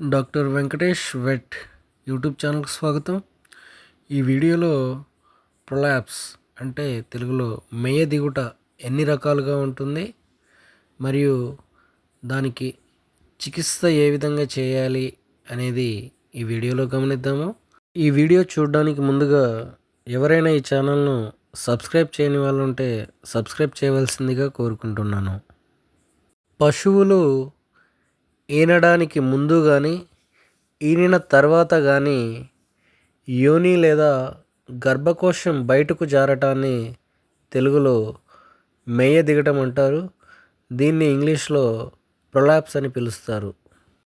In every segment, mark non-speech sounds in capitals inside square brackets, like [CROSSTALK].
Doctor Venkatesh wet YouTube ఛానల్కి స్వాగతం. ఈ వీడియోలో ప్రొలాప్స్ అంటే తెలుగులో మేయ దిగుట ఎన్ని రకాలుగా ఉంటుంది? మరియు దానికి చికిత్స ఏ విధంగా చేయాలి అనేది ఈ వీడియోలో గమనిద్దాము. ఈ వీడియో చూడడానికి ముందుగా ఎవరైనా ఈ ఛానల్ను సబ్స్క్రైబ్ చేయని వాళ్ళు ఉంటే సబ్స్క్రైబ్ చేయవలసిందిగా కోరుకుంటున్నాను. పశువులు ఈనడానికి ముందు కానీ ఈనిన తర్వాత కానీ యోని లేదా గర్భకోశం బయటకు జారటాన్ని తెలుగులో మెయ్య దిగటం అంటారు. దీన్ని ఇంగ్లీష్లో ప్రొలాప్స్ అని పిలుస్తారు.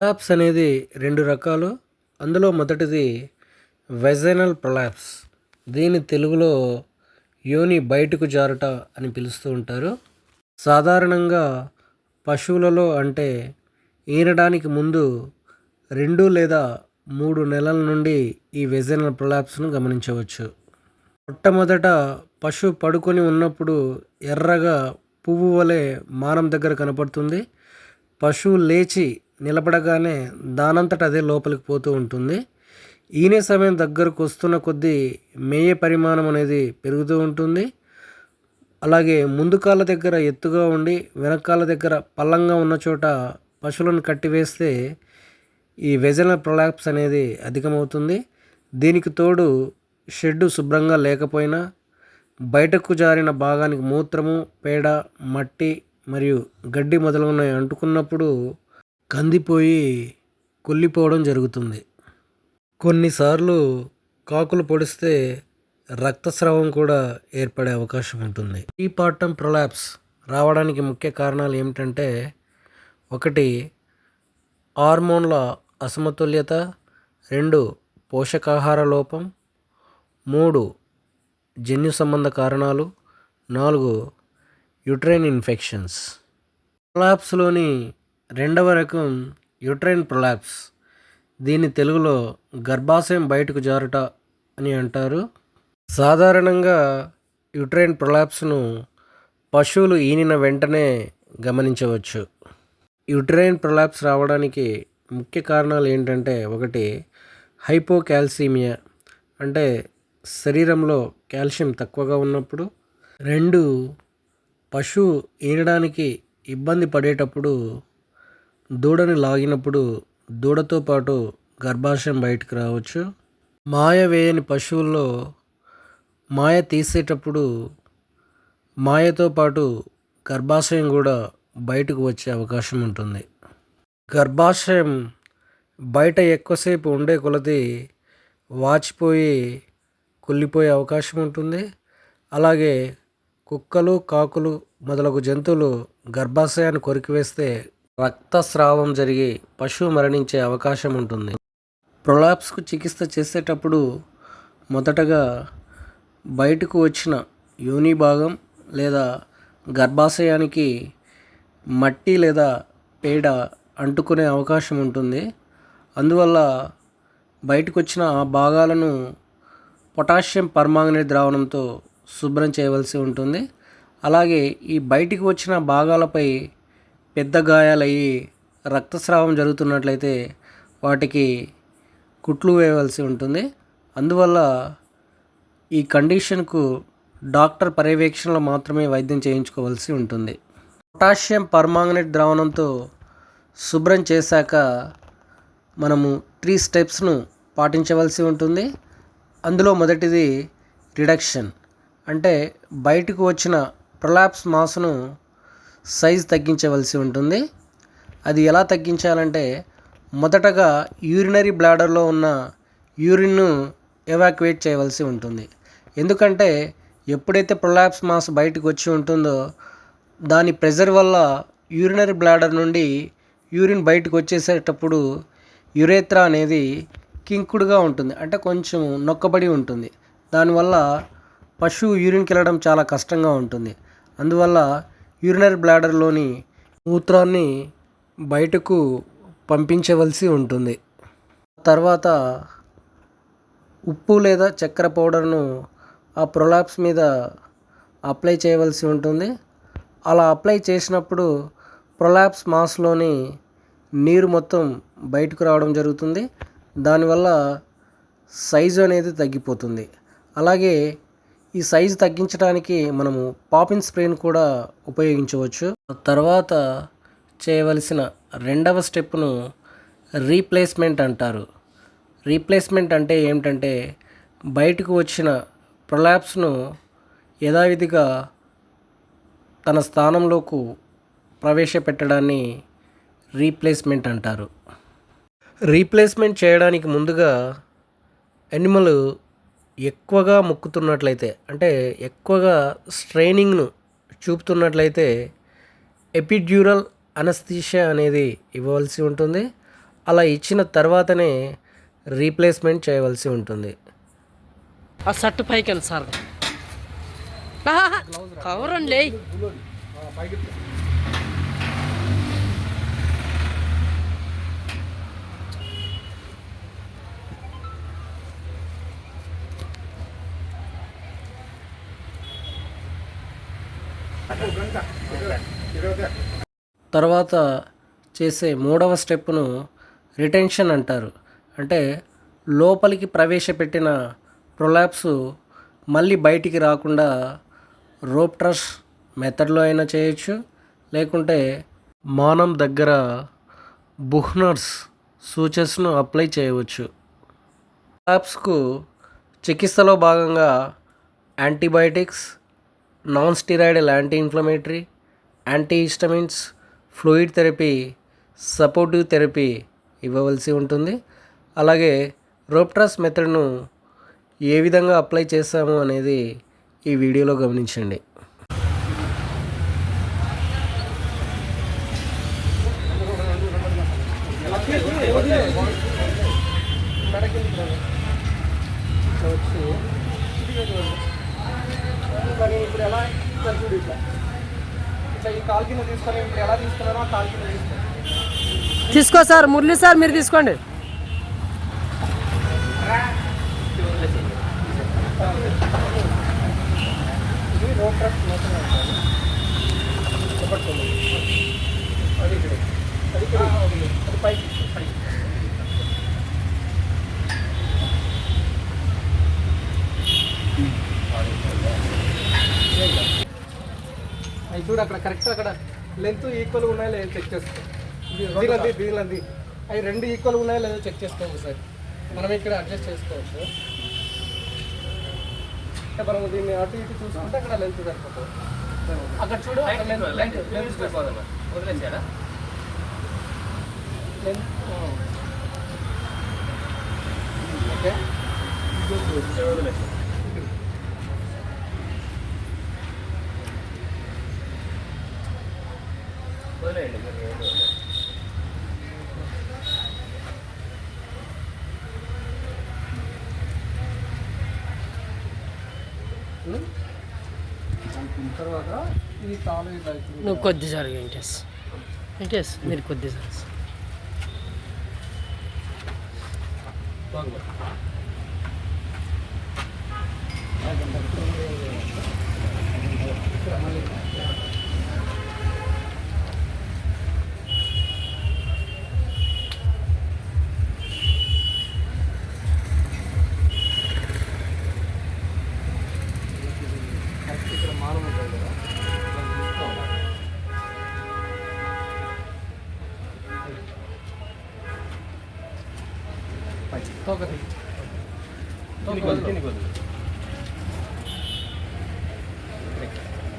ప్రొలాప్స్ అనేది రెండు రకాలు. అందులో మొదటిది వెజైనల్ ప్రొలాప్స్. దీని తెలుగులో యోని బయటకు జారట అని పిలుస్తూ ఉంటారు. సాధారణంగా పశువులలో అంటే ఈనడానికి ముందు రెండు లేదా మూడు నెలల నుండి ఈ వెజైనల్ ప్రొలాప్స్ను గమనించవచ్చు. మొట్టమొదట పశువు పడుకొని ఉన్నప్పుడు ఎర్రగా పువ్వు వలె మానం దగ్గర కనపడుతుంది. పశువు లేచి నిలబడగానే దానంతట అదే లోపలికి పోతూ ఉంటుంది. ఈనే సమయం దగ్గరకు వస్తున్న కొద్దీ మేయ పరిమాణం అనేది పెరుగుతూ ఉంటుంది. అలాగే ముందు కాళ్ళ దగ్గర ఎత్తుగా ఉండి వెనకాల దగ్గర పల్లంగా ఉన్న చోట పశువులను కట్టివేస్తే ఈ వెజనల్ ప్రొలాప్స్ అనేది అధికమవుతుంది. దీనికి తోడు షెడ్డు శుభ్రంగా లేకపోయినా బయటకు జారిన భాగానికి మూత్రము పేడ మట్టి మరియు గడ్డి మొదలగునవి అంటుకున్నప్పుడు కందిపోయి కుళ్ళిపోవడం జరుగుతుంది. కొన్నిసార్లు కాకులు పొడిస్తే రక్తస్రావం కూడా ఏర్పడే అవకాశం ఉంటుంది. ఈ పార్టం ప్రొలాప్స్ రావడానికి ముఖ్య కారణాలు ఏమిటంటే ఒకటి హార్మోన్ల అసమతుల్యత రెండు పోషకాహార లోపం మూడు జన్యు సంబంధ కారణాలు నాలుగు యుట్రైన్ ఇన్ఫెక్షన్స్. ప్రొలాప్స్లోని రెండవ రకం యుట్రైన్ ప్రొలాప్స్. దీన్ని తెలుగులో గర్భాశయం బయటకు జారుట అని అంటారు. సాధారణంగా యుట్రైన్ ప్రొలాప్స్ను పశువులు ఈనిన వెంటనే గమనించవచ్చు. యుట్రైన్ ప్రొలాప్స్ రావడానికి ముఖ్య కారణాలు ఏంటంటే ఒకటి హైపోకాల్సీమియా అంటే శరీరంలో కాల్షియం తక్కువగా ఉన్నప్పుడు. రెండు పశువు ఈనడానికి ఇబ్బంది పడేటప్పుడు దూడని లాగినప్పుడు దూడతో పాటు గర్భాశయం బయటకు రావచ్చు. మాయ వేయని పశువుల్లో మాయ తీసేటప్పుడు మాయతో పాటు గర్భాశయం కూడా బయటకు వచ్చే అవకాశం ఉంటుంది. గర్భాశయం బయట ఎక్కువసేపు ఉండే కొలది వాచిపోయి కుళ్ళిపోయే అవకాశం ఉంటుంది. అలాగే కుక్కలు కాకులు మొదలగు జంతువులు గర్భాశయాన్ని కొరికివేస్తే రక్తస్రావం జరిగి పశువు మరణించే అవకాశం ఉంటుంది. ప్రొలాప్స్కు చికిత్స చేసేటప్పుడు మొదటగా బయటకు వచ్చిన యోని భాగం లేదా గర్భాశయానికి మట్టి లేదా పేడ అంటుకునే అవకాశం ఉంటుంది. అందువల్ల బయటకు వచ్చిన ఆ భాగాలను పొటాషియం పర్మాంగనేట్ ద్రావణంతో శుభ్రం చేయవలసి ఉంటుంది. అలాగే ఈ బయటికి వచ్చిన భాగాలపై పెద్ద గాయాలయ్యి రక్తస్రావం జరుగుతున్నట్లయితే వాటికి కుట్లు వేయవలసి ఉంటుంది. అందువల్ల ఈ కండిషన్కు డాక్టర్ పర్యవేక్షణలో మాత్రమే వైద్యం చేయించుకోవాల్సి ఉంటుంది. పొటాషియం పర్మాంగనేట్ ద్రావణంతో శుభ్రం చేశాక మనము త్రీ స్టెప్స్ను పాటించవలసి ఉంటుంది. అందులో మొదటిది రిడక్షన్. అంటే బయటకు వచ్చిన ప్రొలాప్స్ మాస్ను సైజ్ తగ్గించవలసి ఉంటుంది. అది ఎలా తగ్గించాలంటే మొదటగా యూరినరీ బ్లాడర్లో ఉన్న యూరిన్ను ఎవాక్యువేట్ చేయవలసి ఉంటుంది. ఎందుకంటే ఎప్పుడైతే ప్రొలాప్స్ మాస్ బయటకు వచ్చి ఉంటుందో దాని ప్రెజర్ వల్ల యూరినరీ బ్లాడర్ నుండి యూరిన్ బయటకు వచ్చేసేటప్పుడు యురేత్రా అనేది కింకుడుగా ఉంటుంది. అంటే కొంచెం నొక్కబడి ఉంటుంది. దానివల్ల పశువు యూరిన్కి వెళ్ళడం చాలా కష్టంగా ఉంటుంది. అందువల్ల యూరినరీ బ్లాడర్లోని మూత్రాన్ని బయటకు పంపించవలసి ఉంటుంది. తర్వాత ఉప్పు లేదా చక్కెర పౌడర్ను ఆ ప్రొలాప్స్ మీద అప్లై చేయవలసి ఉంటుంది. అలా అప్లై చేసినప్పుడు ప్రొలాప్స్ మాస్లోని నీరు మొత్తం బయటకు రావడం జరుగుతుంది. దానివల్ల సైజు అనేది తగ్గిపోతుంది. అలాగే ఈ సైజు తగ్గించడానికి మనము పాపిన్ స్ప్రేని కూడా ఉపయోగించవచ్చు. తర్వాత చేయవలసిన రెండవ స్టెప్ను రీప్లేస్మెంట్ అంటారు. రీప్లేస్మెంట్ అంటే ఏమిటంటే బయటకు వచ్చిన ప్రొలాప్స్ను యథావిధిగా తన స్థానంలోకి ప్రవేశపెట్టడాన్ని రీప్లేస్మెంట్ అంటారు. రీప్లేస్మెంట్ చేయడానికి ముందుగా యానిమల్ ఎక్కువగా మొక్కుతున్నట్లయితే అంటే ఎక్కువగా స్ట్రైనింగ్ను చూపుతున్నట్లయితే ఎపిడ్యూరల్ అనస్థీషియా అనేది ఇవ్వవలసి ఉంటుంది. అలా ఇచ్చిన తర్వాతనే రీప్లేస్మెంట్ చేయవలసి ఉంటుంది. ఆ షర్ట్ పైకి సార్. [LAUGHS] కవర్ అండి తర్వాత చేసే మూడవ స్టెప్ను రిటెన్షన్ అంటారు. అంటే లోపలికి ప్రవేశపెట్టిన ప్రొలాప్స్ మళ్ళీ బయటికి రాకుండా రోప్ ట్రస్ మెథడ్లో అయినా చేయొచ్చు. లేకుంటే మానం దగ్గర బుహ్నర్స్ సూచెస్ను అప్లై చేయవచ్చు. ప్రొలాప్స్కు చికిత్సలో భాగంగా antibiotics non steroidal anti inflammatory anti histamines fluid therapy supportive therapy ఇవ్వవలసి ఉంటుంది. అలాగే రోప్ట్రాస్ మెథడ్ను ఏ విధంగా అప్లై చేస్తాము అనేది ఈ వీడియోలో గమనించండి ఇప్పుడు ఎలా చూడు ఇట్లా ఇట్లా ఈ కింద ఇప్పుడు ఎలా తీసుకున్నారో ఆ కింద తీసుకో సార్ మురళి సార్ మీరు తీసుకోండి Thank you. ట్రక్ అంటారు అది ఇక్కడ అది ఇక్కడ అది పైకి పైకి అవి చూడు అక్కడ కరెక్ట్ అక్కడ. లెంత్ ఈక్వల్ ఉన్నాయో లేదో చెక్ చేసుకో. దీనిది దీనిది అవి రెండు ఈక్వల్ ఉన్నాయో లేదో చెక్ చేసుకోవచ్చు ఒకసారి. మనం ఇక్కడ అడ్జస్ట్ చేసుకోవచ్చు. మనం దీన్ని అటు ఇటు చూసుకుంటే అక్కడ లెంత్ సరిపోతుంది. అక్కడ చూడు లెంత్ లెంత్ వదిలేసాడా లెంత్ ఓకే ఏం వదిలేయండి. తర్వాత ఈ తాళం ఇట్లా ఇప్పుడు నువ్వు కొద్ది సార్ వెంకటేష్. వెంకటేష్ మీరు కొద్ది సార్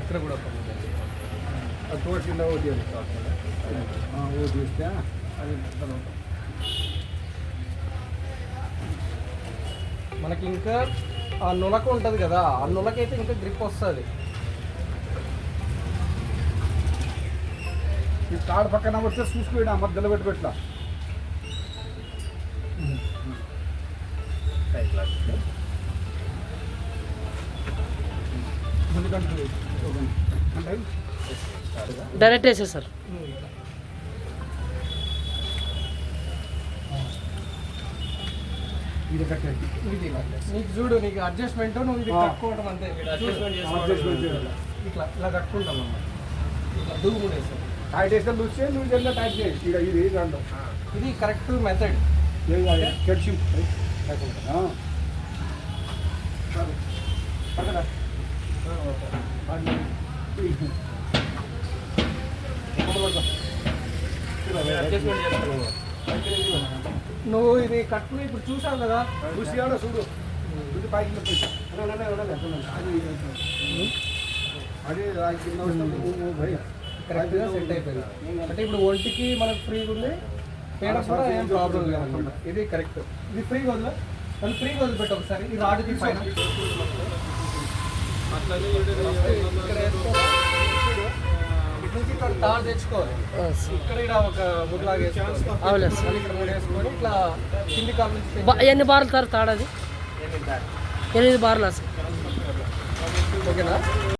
ఇక్కడ కూడా ఒక ముద్ద. అది తోట కింద ఓటీ అది ఓటీ ఇస్తే అది తర్వాత. మనకి ఇంకా ఆ నులక ఉంటుంది కదా ఆ నులకైతే ఇంకా గ్రిప్ వస్తుంది. ఈ తాడు పక్కన వస్తే చూసుకోండి ఆ మధ్యలో పెట్టి డైరెక్ట్ వేసే సార్. నీకు చూడు నీకు అడ్జస్ట్మెంట్ నువ్వు ఇది. కట్టుకోవడం అంతే. ఇట్లా ఇలా కట్టుకుంటాం అన్నమాట. ఇట్లా దూము వేసాం టైట్ వేస్తే లూజ్ చేయి లూజ్ చేస్తే టైట్ చేయి. ఇది కరెక్ట్ మెథడ్ ఏం కాదు కెడ్చి అడ్జస్ట్మెంట్ చేస్తాను నువ్వు ఇది కట్టుకుని ఇప్పుడు చూసావు కదా? చూసి చూడు. చూసి పైకి. అది కింద వస్తే భయ కరెక్ట్గా సెట్ అయిపోయింది. అంటే ఇప్పుడు ఒంటికి మనకు ఫ్రీగా ఉంది. పేడ కూడా ఏం ప్రాబ్లం ఇది కరెక్ట్ ఇది ఫ్రీగా వదిలే అది ఫ్రీగా వదిలిపెట్టు ఒకసారి. ఈ రాడ్ పైన నుంచి ఇక్కడ తాడు తెచ్చుకోవాలి. ఇక్కడ ఇక్కడ ఒక వేసుకొని ఇట్లా కింది కాలు నుంచి బా- ఎన్ని బార్లు తారు తాడది ఎనిమిది బార్లు సార్ ఓకేనా?